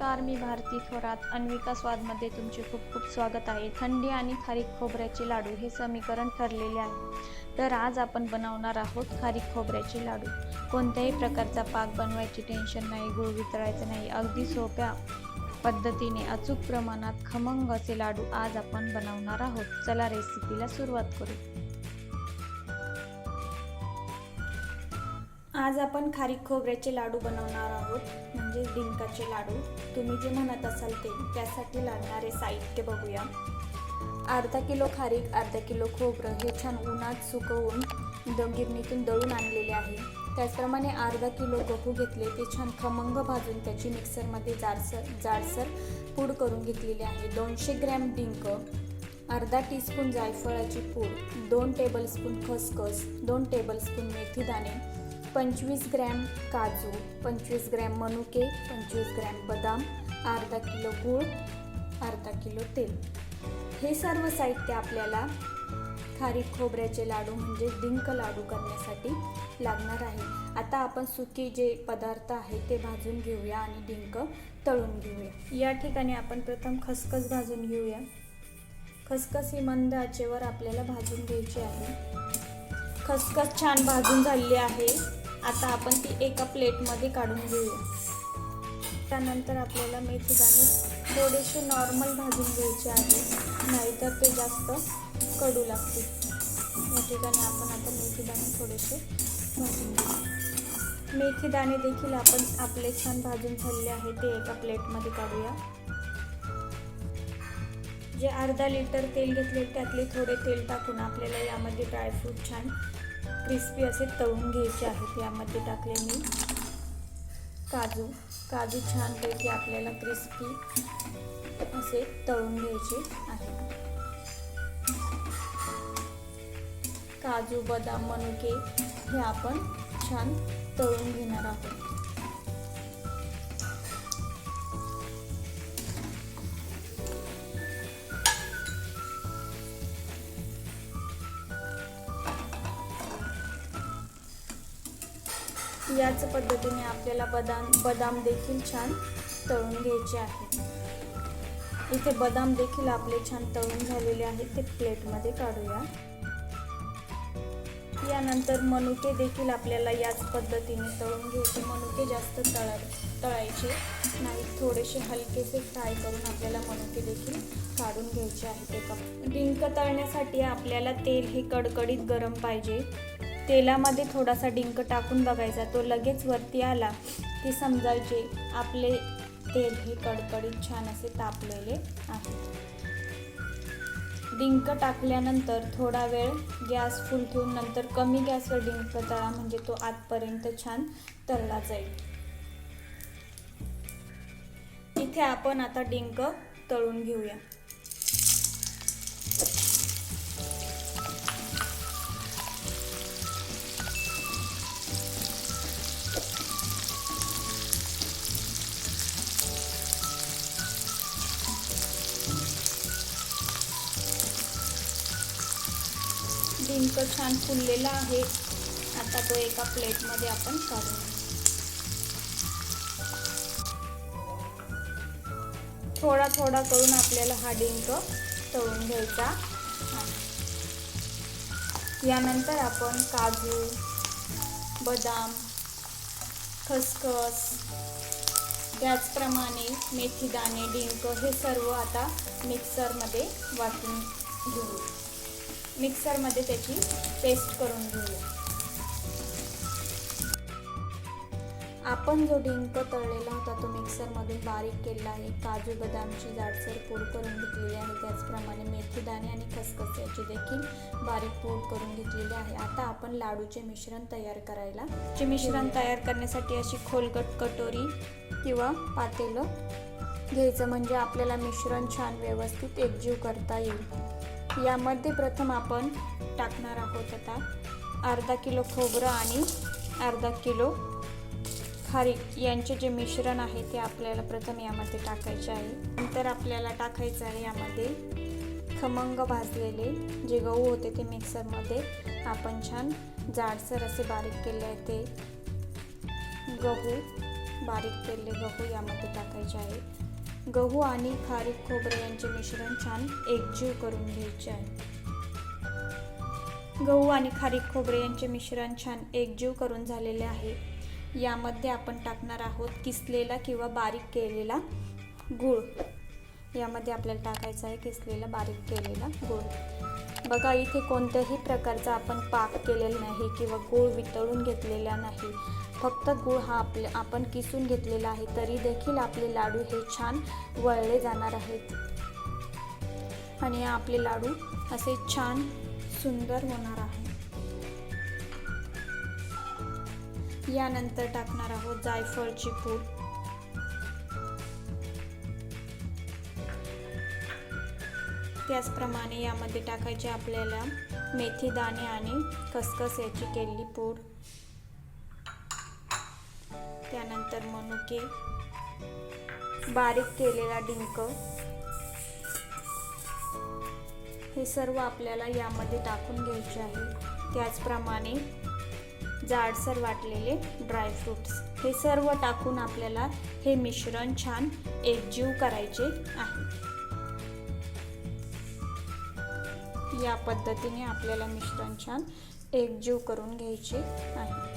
नमस्कार मी भारती थोरात. अन्विका स्वादमध्ये तुमचे खूप खूप स्वागत आहे. थंडी आणि खारीक खोबऱ्याचे लाडू हे समीकरण ठरलेले आहे. तर आज आपण बनवणार आहोत खारीक खोबऱ्याचे लाडू. कोणत्याही प्रकारचा पाक बनवायची टेन्शन नाही गुळ वितळायचं नाही. अगदी सोप्या पद्धतीने अचूक प्रमाणात खमंग असे लाडू आज आपण बनवणार आहोत. चला रेसिपीला सुरुवात करू. आज आपण खारीक खोबऱ्याचे लाडू बनवणार आहोत म्हणजे डिंकाचे लाडू. तुम्ही जे म्हणत असाल ते त्यासाठी लागणारे साहित्य बघूया. अर्धा किलो खारीक अर्धा किलो खोबरं हे छान उन्हात सुकवून द गिरणीतून दळून आणलेले आहे. त्याचप्रमाणे अर्धा किलो गहू घेतले ते छान खमंग भाजून त्याची मिक्सरमध्ये जाडसर जाडसर पूड करून घेतलेली आहे. दोनशे ग्रॅम डिंक अर्धा टीस्पून जायफळाची पूड दोन टेबलस्पून खसखस दोन टेबलस्पून मेथी दाणे पंचवीस ग्रॅम काजू पंचवीस ग्रॅम मनुके पंचवीस ग्रॅम बदाम अर्धा किलो गूळ अर्धा किलो तेल. हे सर्व साहित्य आपल्याला खारीक खोबऱ्याचे लाडू म्हणजे डिंक लाडू करण्यासाठी लागणार आहे. आता आपण सुकी जे पदार्थ आहे ते भाजून घेऊया आणि डिंक तळून घेऊया. या ठिकाणी आपण प्रथम खसखस भाजून घेऊया. खसखस ही मंद आचेवर आपल्याला भाजून घ्यायची आहे. खसखस छान भाजून झालेली आहे. आता आपण ती एका प्लेटमध्ये काढून घेऊया. त्यानंतर आपल्याला मेथी दाणे थोडेसे नॉर्मल भाजून घ्यायचे आहे नाहीतर ते जास्त कडू लागतील. या ठिकाणी आपण आता मेथी दाणे थोडेसे भाजून घेऊ. मेथी दाणे देखील आपण आपले छान भाजून झालेले आहे ते एका प्लेटमध्ये काढूया. जे अर्धा लिटर तेल घेतले त्यातले थोडे तेल टाकून आपल्याला यामध्ये ड्रायफ्रूट छान क्रिस्पी असे तळून घ्यायचे आहेत. यामध्ये टाकले मी काजू. काजू छानपैकी आपल्याला क्रिस्पी असे तळून घ्यायचे आहे. काजू बदाम मनुके हे आपण छान तळून घेणार आहोत. याच पद्धतीने आपल्याला बदाम बदाम देखील छान तळून घ्यायचे आहेत. इथे बदाम देखील आपले छान तळून झालेले आहेत. ते प्लेटमध्ये काढूया. यानंतर मनुके देखील आपल्याला याच पद्धतीने तळून घ्यायचे. मनुके जास्त तळ तळायचे नाही. थोडेसे हलकेसे फ्राय करून आपल्याला मनुके देखील काढून घ्यायचे आहेत एका डिंक तळण्यासाठी आपल्याला तेल हे कडकडीत गरम पाहिजे. तेलामध्ये थोडासा डिंक टाकून बघायचा. तो लगेच वरती आला की समजायचे आपले तेल हे कडकडीत छान असे तापलेले आहे. डिंक टाकल्यानंतर थोडा वेळ गॅस फुल ठेवून नंतर कमी गॅसवर डिंक तळा म्हणजे तो आतपर्यंत छान तळला जाईल. इथे आपण आता डिंक तळून घेऊया. डिंक छान फुललेला आहे. आता तो एका प्लेटमध्ये आपण काढू थोडा थोडा करून आपल्याला हा डिंक तळून घ्यायचा. यानंतर आपण काजू बदाम खसखस त्याचप्रमाणे मेथीदाणे डिंक हे सर्व आता मिक्सरमध्ये वाटून घेऊ. मिक्सरमध्ये त्याची पेस्ट करून घेऊया. आपण जो डिंक तळलेला होता तो मिक्सरमधून बारीक केलेला आहे. काजू बदामची जाडसर पूड करून घेतलेली आहे. त्याचप्रमाणे मेथी दाणे आणि खसखस याची देखील बारीक पूड करून घेतलेली आहे. आता आपण लाडूचे मिश्रण तयार करायला चे मिश्रण तयार करण्यासाठी अशी खोलगट कटोरी किंवा पातेलं घ्यायचं. म्हणजे आपल्याला मिश्रण छान व्यवस्थित एकजीव करता येईल. यामध्ये प्रथम आपण टाकणार आहोत आता अर्धा किलो खोबरं आणि अर्धा किलो खारीक यांचे जे मिश्रण आहे ते आपल्याला प्रथम यामध्ये टाकायचे आहे. नंतर आपल्याला टाकायचं आहे यामध्ये खमंग भाजलेले जे गहू होते ते मिक्सरमध्ये आपण छान जाडसर असे बारीक केले आहे ते. गहू बारीक केलेले गहू यामध्ये टाकायचे आहे. गहू आणि खारीक खोबरे यांचे मिश्रण छान एकजीव करून घ्यायचे आहे. गहू आणि खारीक खोबरे यांचे मिश्रण छान एकजीव करून झालेले आहे. यामध्ये आपण टाकणार आहोत किसलेला किंवा बारीक केलेला गूळ. यामध्ये आपल्याला टाकायचा आहे किसलेला बारीक केलेला गूळ. बघा इथे कोणत्याही प्रकारचा आपण पाक केलेला नाही किंवा गूळ वितळून घेतलेला नाही. फक्त गूळ हा आपले आपण किसून घेतलेला आहे तरी देखील आपले लाडू हे छान वळले जाणार आहेत. आणि आपले लाडू असे छान सुंदर होणार आहे. यानंतर टाकणार आहोत जायफळची पूड. त्याचप्रमाणे यामध्ये टाकायचे आपल्याला मेथी दाणे आणि खसखस याची केलेली पूड. त्यानंतर मनुके बारीक केलेला डिंक. हे सर्व आपल्याला यामध्ये टाकून घ्यायचे आहे. त्याचप्रमाणे जाडसर वाटलेले ड्रायफ्रुट्स हे सर्व टाकून आपल्याला हे मिश्रण छान एकजीव करायचे आहे. या पद्धतीने आपल्याला मिश्रण छान एकजीव करून घ्यायचे आहे.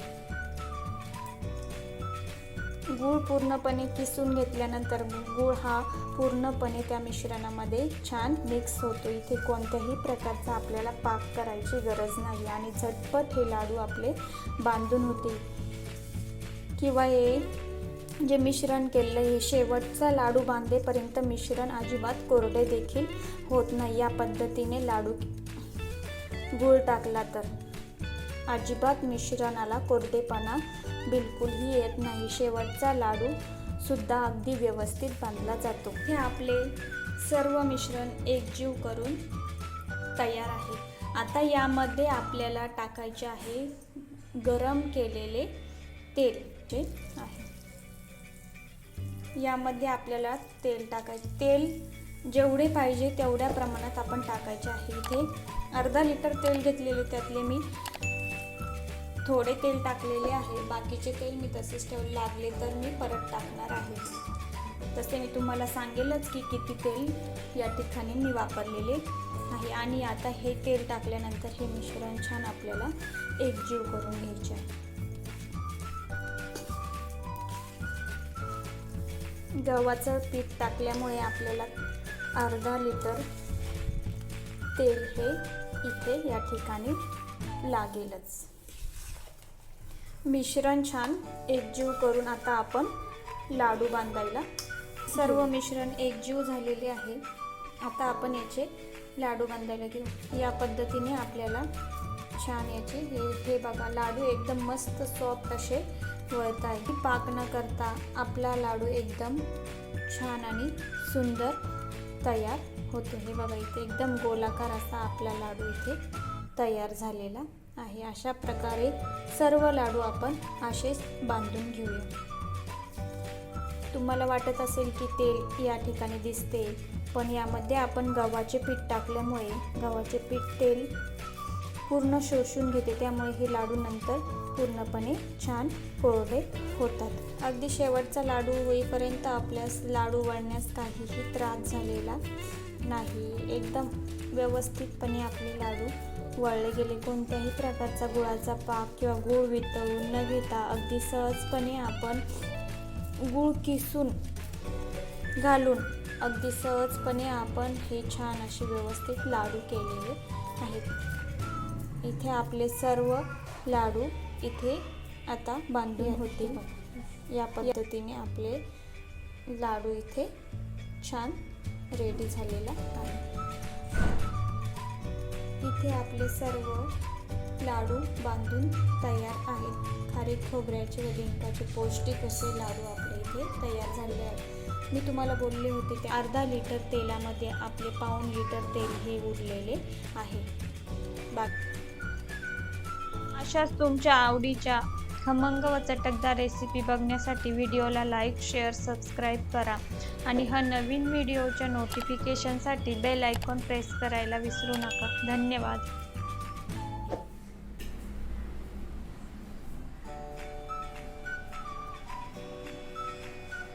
गूळ पूर्णपणे किसून घेतल्यानंतर गूळ हा पूर्णपणे त्या मिश्रणामध्ये छान मिक्स होतो. इथे कोणत्याही प्रकारचा आपल्याला पाक करायची गरज नाही आणि झटपट हे लाडू आपले बांधून होते किंवा हे जे मिश्रण केलेलं हे शेवटचा लाडू बांधेपर्यंत मिश्रण अजिबात कोरडे देखील होत नाही. या पद्धतीने लाडू गूळ टाकला तर. अजिबात मिश्रणाला कोरडेपणा बिलकुलही येत नाही. शेवटचा लाडू सुद्धा अगदी व्यवस्थित बांधला जातो. हे आपले सर्व मिश्रण एकजीव करून तयार आहे. आता यामध्ये आपल्याला टाकायचे आहे गरम केलेले तेल जे आहे. यामध्ये आपल्याला तेल टाकायचे. तेल जेवढे पाहिजे तेवढ्या प्रमाणात आपण टाकायचे आहे. इथे अर्धा लिटर तेल घेतलेले त्यातले मी थोडे तेल टाकलेले आहे. बाकीचे तेल मी तसेच ठेवले लागले तर मी परत टाकणार आहे. तसे मी तुम्हाला सांगेलच की किती तेल या ठिकाणी मी वापरलेले आहे. आणि आता हे तेल टाकल्यानंतर हे मिश्रण छान आपल्याला एकजीव करून घ्यायचे आहे. गव्हाचं पीठ टाकल्यामुळे आपल्याला अर्धा लिटर तेल हे इथे या ठिकाणी लागेलच. मिश्रण छान एकजीव करून आता आपण लाडू बांधायला. सर्व मिश्रण एकजीव झालेले आहे. आता आपण याचे लाडू बांधायला घेऊ. या पद्धतीने आपल्याला छान याचे हे हे बघा लाडू एकदम मस्त सॉफ्ट असे वळत आहे. पाक न करता आपला लाडू एकदम छान आणि सुंदर तयार होतो. हे बघा इथे एकदम गोलाकार असा आपला लाडू इथे तयार झालेला आहे. अशा प्रकारे सर्व लाडू आपण असेच बांधून घेऊया. तुम्हाला वाटत असेल की तेल या ठिकाणी दिसते पण यामध्ये आपण गव्हाचे पीठ टाकल्यामुळे गव्हाचे पीठ तेल पूर्ण शोषून घेते. त्यामुळे हे लाडू नंतर पूर्णपणे छान कोरडे होतात. अगदी शेवटचा लाडू होईपर्यंत आपल्यास लाडू वळण्यास काहीही त्रास झालेला नाही. एकदम व्यवस्थितपणे आपले लाडू वळले गेले. कोणत्याही प्रकारचा गुळाचा पाक किंवा गूळ वितळून न घेता अगदी सहजपणे आपण गूळ किसून घालून अगदी सहजपणे आपण हे छान असे व्यवस्थित लाडू केलेले आहेत. इथे आपले सर्व लाडू इथे आता बांधून होते. या पद्धतीने आपले लाडू इथे छान रेडी झालेला आहे. इथे आपले सर्व लाडू बांधून तयार आहेत. खारीक खोबऱ्याचे व डिंकाचे पौष्टिक असे लाडू आपले इथे तयार झाले आहेत. मी तुम्हाला बोलले होते ते अर्धा लिटर तेलामध्ये आपले पाऊण लिटर तेल हे उरलेले आहे. बाकी अशाच तुमच्या आवडीच्या खमंग व चटकदार रेसिपी बघण्यासाठी व्हिडिओला लाईक शेअर सबस्क्राईब करा. आणि हा नवीन व्हिडिओच्या नोटिफिकेशनसाठी बेल आयकॉन प्रेस करायला विसरू नका. धन्यवाद.